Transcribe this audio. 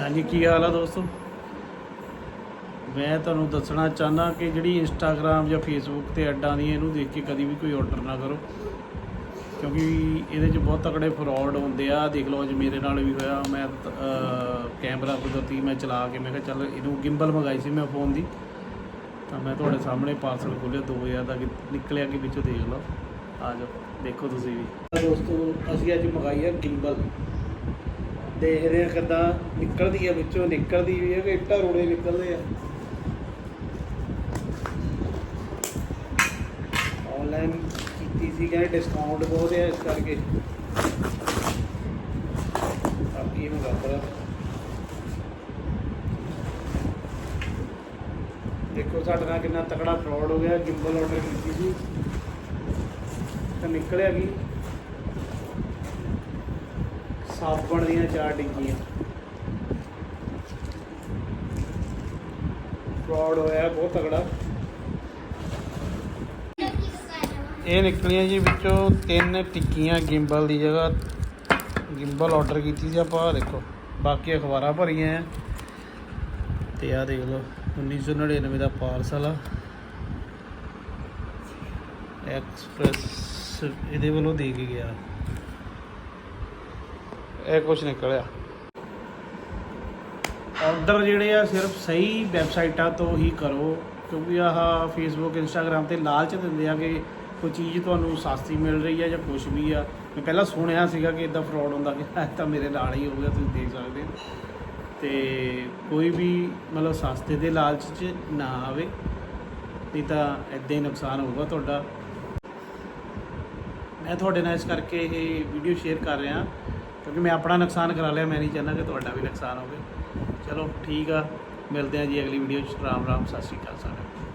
ਹਾਂਜੀ, ਕੀ ਹਾਲ ਆ ਦੋਸਤੋ? ਮੈਂ ਤੁਹਾਨੂੰ ਦੱਸਣਾ ਚਾਹਨਾ ਕਿ ਜਿਹੜੀ ਇੰਸਟਾਗ੍ਰam ਜਾਂ ਫੇਸਬੁੱਕ ਤੇ ਐਡਾਂ ਦੀ ਇਹਨੂੰ ਦੇਖ ਕੇ ਕਦੀ ਵੀ ਕੋਈ ਆਰਡਰ ਨਾ ਕਰੋ। ਕਿਉਂਕਿ ਇਹਦੇ 'ਚ ਬਹੁਤ ਤਕੜੇ ਫਰਾਡ ਹੁੰਦੇ ਆ। ਦੇਖ ਲਓ, ਅੱਜ ਮੇਰੇ ਨਾਲ ਵੀ ਹੋਇਆ। ਮੈਂ ਕੈਮਰਾ ਕੁਦਰਤੀ ਮੈਂ ਚਲਾ ਕੇ, ਮੈਂ ਕਿਹਾ ਚੱਲ ਇਹਨੂੰ ਗਿੰਬਲ ਮੰਗਾਈ ਸੀ ਮੈਂ ਫੋਨ ਦੀ। ਤਾਂ ਮੈਂ ਤੁਹਾਡੇ ਸਾਹਮਣੇ ਪਾਰਸਲ ਖੋਲ੍ਹਿਆ। 2000 ਦਾ ਕਿ ਨਿਕਲਿਆ ਕਿ ਵਿੱਚੋਂ ਦੇਖ ਲਓ। ਆ ਜਾਓ, ਦੇਖੋ ਤੁਸੀਂ ਵੀ। ਦੋਸਤੋ, ਅਸੀਂ ਅੱਜ ਮੰਗਾਈ ਆ ਗਿੰਬਲ ਦੇਖਦੇ ਆ ਕਿੱਦਾਂ ਨਿਕਲਦੀ ਆ, ਵਿੱਚੋਂ ਨਿਕਲਦੀ ਵੀ ਹੈ ਕਿ ਇੱਟਾਂ ਰੋੜੇ ਨਿਕਲਦੇ ਆ। ਆਨਲਾਈਨ ਕੀਤੀ ਸੀ ਕਹਿੰਦੇ ਡਿਸਕਾਊਂਟ ਬਹੁਤ ਆ ਇਸ ਕਰਕੇ। ਬਾਕੀ ਨੂੰ ਰੱਬਰ ਦੇਖੋ ਸਾਡੇ ਨਾਲ ਕਿੰਨਾ ਤਕੜਾ ਫਰਾਡ ਹੋ ਗਿਆ ਗਿੰਬਲ ਆਰਡਰ ਕੀਤੀ ਸੀ। ਤਾਂ ਨਿਕਲਿਆ ਕੀ? ਸਾਬਣ ਦੀਆਂ ਚਾਰ ਡਿੱਗੀਆਂ ਫਰਾਡ ਹੋਇਆ, ਬਹੁਤ ਤਗੜਾ ਇਹ ਨਿਕਲੀਆਂ ਜੀ ਵਿੱਚੋਂ ਤਿੰਨ ਟਿੱਕੀਆਂ ਗਿੰਬਲ ਦੀ ਜਗ੍ਹਾ। ਗਿੰਬਲ ਆਰਡਰ ਕੀਤੀ ਸੀ ਆਪਾਂ ਦੇਖੋ ਬਾਕੀ ਅਖਬਾਰਾਂ ਭਰੀਆਂ ਆ। ਤੇ ਆ ਦੇਖ ਲਓ 1999 ਦਾ ਪਾਰਸਲ ਆ। ਐਕਸਪ੍ਰੈਸ ਇਹਦੇ ਵੱਲੋਂ ਦੇ ਕੇ ਗਿਆ। ਇਹ ਕੁਝ ਨਿਕਲਿਆ। ਆਰਡਰ ਜਿਹੜੇ ਆ, ਸਿਰਫ ਸਹੀ ਵੈਬਸਾਈਟਾਂ ਤੋਂ ਹੀ ਕਰੋ, ਕਿਉਂਕਿ ਆਹ ਫੇਸਬੁੱਕ ਇੰਸਟਾਗ੍ਰam ਤੇ ਲਾਲਚ ਦਿੰਦੇ ਆ ਕਿ ਕੋਈ ਚੀਜ਼ ਤੁਹਾਨੂੰ ਸਸਤੀ ਮਿਲ ਰਹੀ ਆ ਜਾਂ ਕੁਝ ਵੀ ਆ। ਮੈਂ ਪਹਿਲਾਂ ਸੁਣਿਆ ਸੀਗਾ ਕਿ ਇਦਾਂ ਫਰਾਡ ਹੁੰਦਾ ਕਿ ਇਹ ਤਾਂ ਮੇਰੇ ਨਾਲ ਹੀ ਹੋ ਗਿਆ, ਤੁਸੀਂ ਦੇਖ ਸਕਦੇ ਹੋ। ਤੇ ਕੋਈ ਵੀ ਮਤਲਬ ਸਸਤੇ ਦੇ ਲਾਲਚ 'ਚ ਨਾ ਆਵੇ, ਨਹੀਂ ਤਾਂ ਇਦਾਂ ਹੀ ਨੁਕਸਾਨ ਹੋਊਗਾ ਤੁਹਾਡਾ। ਮੈਂ ਤੁਹਾਡੇ ਨਾਲ ਇਸ ਕਰਕੇ ਇਹ ਵੀਡੀਓ ਸ਼ੇਅਰ ਕਰ ਰਿਹਾ। ਕਿਉਂਕਿ ਮੈਂ ਆਪਣਾ ਨੁਕਸਾਨ ਕਰਾ ਲਿਆ, ਮੈਂ ਨਹੀਂ ਚਾਹੁੰਦਾ ਕਿ ਤੁਹਾਡਾ ਵੀ ਨੁਕਸਾਨ ਹੋਵੇ। ਚਲੋ, ਠੀਕ ਆ। ਮਿਲਦੇ ਹਾਂ ਜੀ ਅਗਲੀ ਵੀਡੀਓ 'ਚ। ਰਾਮ ਰਾਮ, ਸਤਿ ਸ਼੍ਰੀ ਅਕਾਲ ਸਾਰਿਆਂ ਨੂੰ।